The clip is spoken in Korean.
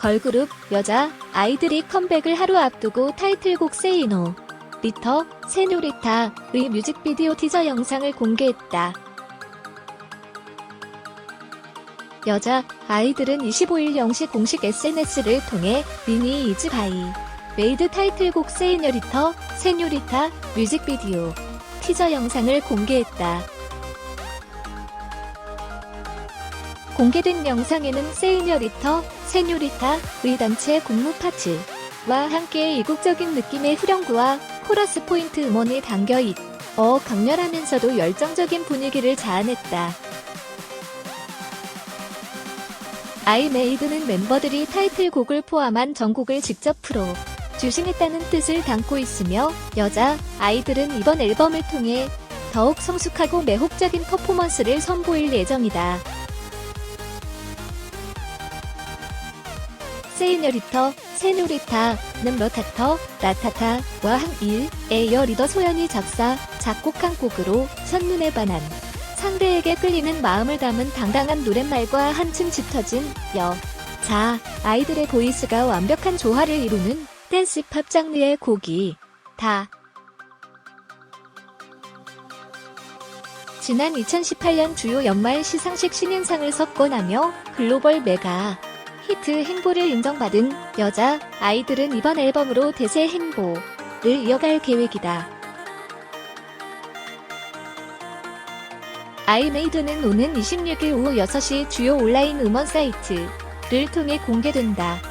걸그룹 여자 아이들이 컴백을 하루 앞두고 타이틀곡 세이노 리터 세뇨리타의 뮤직비디오 티저 영상을 공개했다. 여자 아이들은 25일 0시 공식 SNS를 통해 미니 이즈 바이 메이드 타이틀곡 세이뇨리터 세뇨리타 뮤직비디오 티저 영상을 공개했다. 공개된 영상에는 세이녀리터, 세뇨리타의 단체 군무 파츠와 함께 이국적인 느낌의 후렴구와 코러스 포인트 음원이 담겨 있, 어 강렬하면서도 열정적인 분위기를 자아냈다. 아이메이드는 멤버들이 타이틀곡을 포함한 전곡을 직접 풀어 주신했다는 뜻을 담고 있으며 여자 아이들은 이번 앨범을 통해 더욱 성숙하고 매혹적인 퍼포먼스를 선보일 예정이다. 세이녀리터, 세노리타 는 러타터, 라타타와 한일의 여 리더 소연이 작사, 작곡한 곡으로 첫눈에 반한 상대에게 끌리는 마음을 담은 당당한 노랫말과 한층 짙어진 여, 자, 아이들의 보이스가 완벽한 조화를 이루는 댄스 팝 장르의 곡이 다. 지난 2018년 주요 연말 시상식 신인상을 석권하며 글로벌 메가 히트 행보를 인정받은 여자 아이들은 이번 앨범으로 대세 행보를 이어갈 계획이다. 아이메이드는 오는 26일 오후 6시 주요 온라인 음원 사이트를 통해 공개된다.